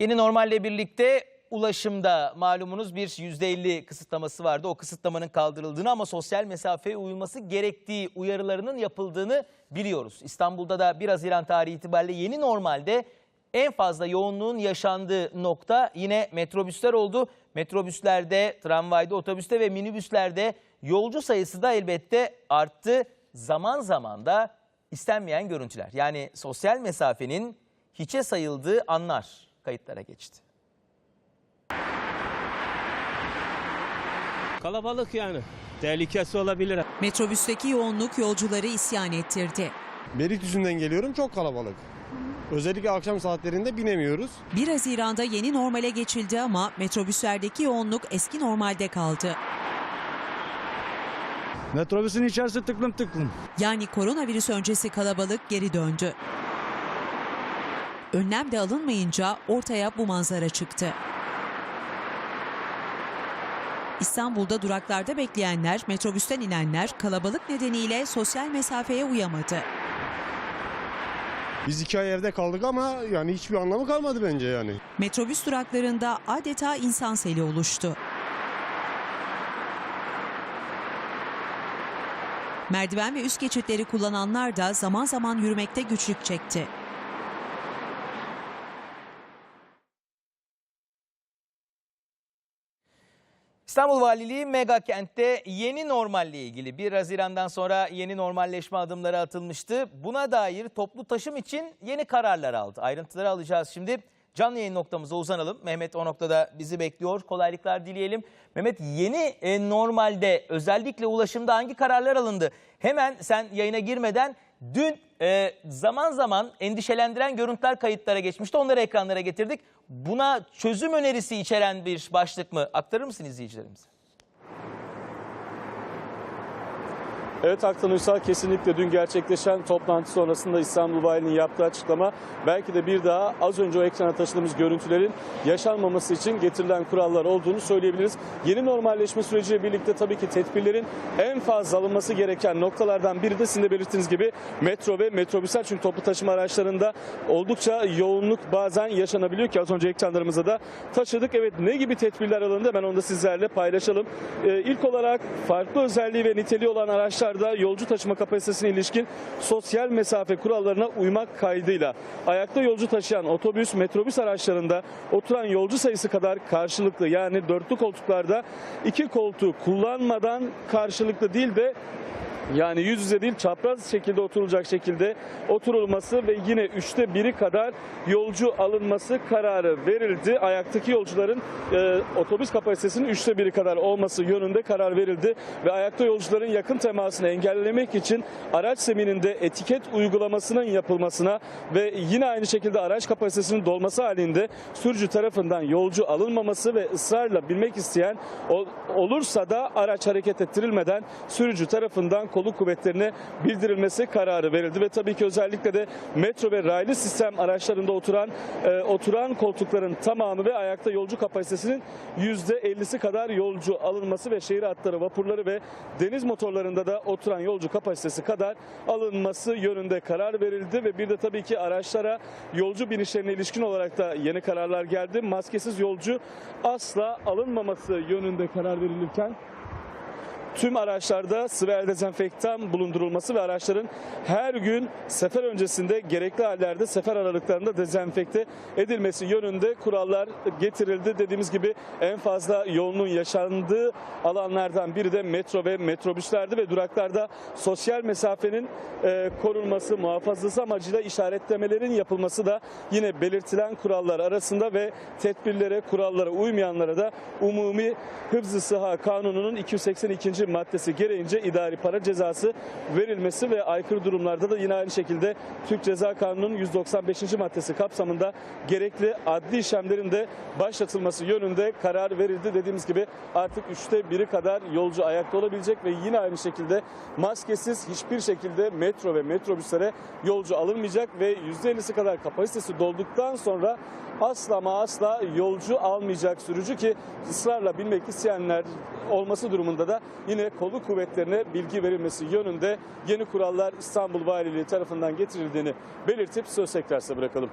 Yeni normalle birlikte ulaşımda malumunuz bir %50 kısıtlaması vardı. O kısıtlamanın kaldırıldığını ama sosyal mesafeye uyulması gerektiği uyarılarının yapıldığını biliyoruz. İstanbul'da da 1 Haziran tarihi itibariyle yeni normalde en fazla yoğunluğun yaşandığı nokta yine metrobüsler oldu. Metrobüslerde, tramvayda, otobüste ve minibüslerde yolcu sayısı da elbette arttı. Zaman zaman da istenmeyen görüntüler yani sosyal mesafenin hiçe sayıldığı anlar kayıtlara geçti. Kalabalık yani. Tehlikesi olabilir. Metrobüsteki yoğunluk yolcuları isyan ettirdi. Beylikdüzü'nden geliyorum çok kalabalık. Özellikle akşam saatlerinde binemiyoruz. 1 Haziran'da yeni normale geçildi ama metrobüslerdeki yoğunluk eski normalde kaldı. Metrobüsün içerisi tıklım tıklım. Yani koronavirüs öncesi kalabalık geri döndü. Önlem de alınmayınca ortaya bu manzara çıktı. İstanbul'da duraklarda bekleyenler, metrobüsten inenler kalabalık nedeniyle sosyal mesafeye uyamadı. Biz iki ay evde kaldık ama yani hiçbir anlamı kalmadı bence yani. Metrobüs duraklarında adeta insan seli oluştu. Merdiven ve üst geçitleri kullananlar da zaman zaman yürümekte güçlük çekti. İstanbul Valiliği mega kentte yeni normalle ilgili 1 Haziran'dan sonra yeni normalleşme adımları atılmıştı. Buna dair toplu taşım için yeni kararlar aldı. Ayrıntıları alacağız şimdi. Canlı yayın noktamıza uzanalım. Mehmet o noktada bizi bekliyor. Kolaylıklar dileyelim. Mehmet yeni e, normalde özellikle ulaşımda hangi kararlar alındı? Hemen sen yayına girmeden dün e, zaman zaman endişelendiren görüntüler kayıtlara geçmişti. Onları ekranlara getirdik. Buna çözüm önerisi içeren bir başlık mı? Aktarır mısın izleyicilerimize? Evet Aktan Uysal kesinlikle dün gerçekleşen toplantı sonrasında İstanbul Valiliğinin yaptığı açıklama belki de bir daha az önce o ekrana taşıdığımız görüntülerin yaşanmaması için getirilen kurallar olduğunu söyleyebiliriz. Yeni normalleşme süreciyle birlikte tabii ki tedbirlerin en fazla alınması gereken noktalardan biri de sizin de belirttiğiniz gibi metro ve metrobüsler. Çünkü toplu taşıma araçlarında oldukça yoğunluk bazen yaşanabiliyor ki az önce ekranlarımıza da taşıdık. Evet ne gibi tedbirler alındı ben onu da sizlerle paylaşalım. Ee, ilk olarak farklı özelliği ve niteliği olan araçlar araçlarda yolcu taşıma kapasitesine ilişkin sosyal mesafe kurallarına uymak kaydıyla ayakta yolcu taşıyan otobüs, metrobüs araçlarında oturan yolcu sayısı kadar karşılıklı yani dörtlü koltuklarda iki koltuğu kullanmadan karşılıklı değil de yani yüz yüze değil çapraz şekilde oturulacak şekilde oturulması ve yine üçte biri kadar yolcu alınması kararı verildi. Ayaktaki yolcuların e, otobüs kapasitesinin üçte biri kadar olması yönünde karar verildi. Ve ayakta yolcuların yakın temasını engellemek için araç zemininde etiket uygulamasının yapılmasına ve yine aynı şekilde araç kapasitesinin dolması halinde sürücü tarafından yolcu alınmaması ve ısrarla binmek isteyen ol- olursa da araç hareket ettirilmeden sürücü tarafından kolluk kuvvetlerine bildirilmesi kararı verildi ve tabii ki özellikle de metro ve raylı sistem araçlarında oturan e, oturan koltukların tamamı ve ayakta yolcu kapasitesinin %50'si kadar yolcu alınması ve şehir hatları vapurları ve deniz motorlarında da oturan yolcu kapasitesi kadar alınması yönünde karar verildi ve bir de tabii ki araçlara yolcu binişlerine ilişkin olarak da yeni kararlar geldi. Maskesiz yolcu asla alınmaması yönünde karar verilirken tüm araçlarda el dezenfektan bulundurulması ve araçların her gün sefer öncesinde gerekli hallerde sefer aralıklarında dezenfekte edilmesi yönünde kurallar getirildi. Dediğimiz gibi en fazla yoğunluğun yaşandığı alanlardan biri de metro ve metrobüslerdi ve duraklarda sosyal mesafenin e, korunması, muhafazası amacıyla işaretlemelerin yapılması da yine belirtilen kurallar arasında ve tedbirlere, kurallara uymayanlara da umumi hıfzı sıha kanununun 282 maddesi gereğince idari para cezası verilmesi ve aykırı durumlarda da yine aynı şekilde Türk Ceza Kanunu'nun 195. maddesi kapsamında gerekli adli işlemlerin de başlatılması yönünde karar verildi. Dediğimiz gibi artık üçte biri kadar yolcu ayakta olabilecek ve yine aynı şekilde maskesiz hiçbir şekilde metro ve metrobüslere yolcu alınmayacak ve %50'si kadar kapasitesi dolduktan sonra asla ama asla yolcu almayacak sürücü ki ısrarla binmek isteyenler olması durumunda da yine kolluk kuvvetlerine bilgi verilmesi yönünde yeni kurallar İstanbul Valiliği tarafından getirildiğini belirtip söz tekrar bırakalım.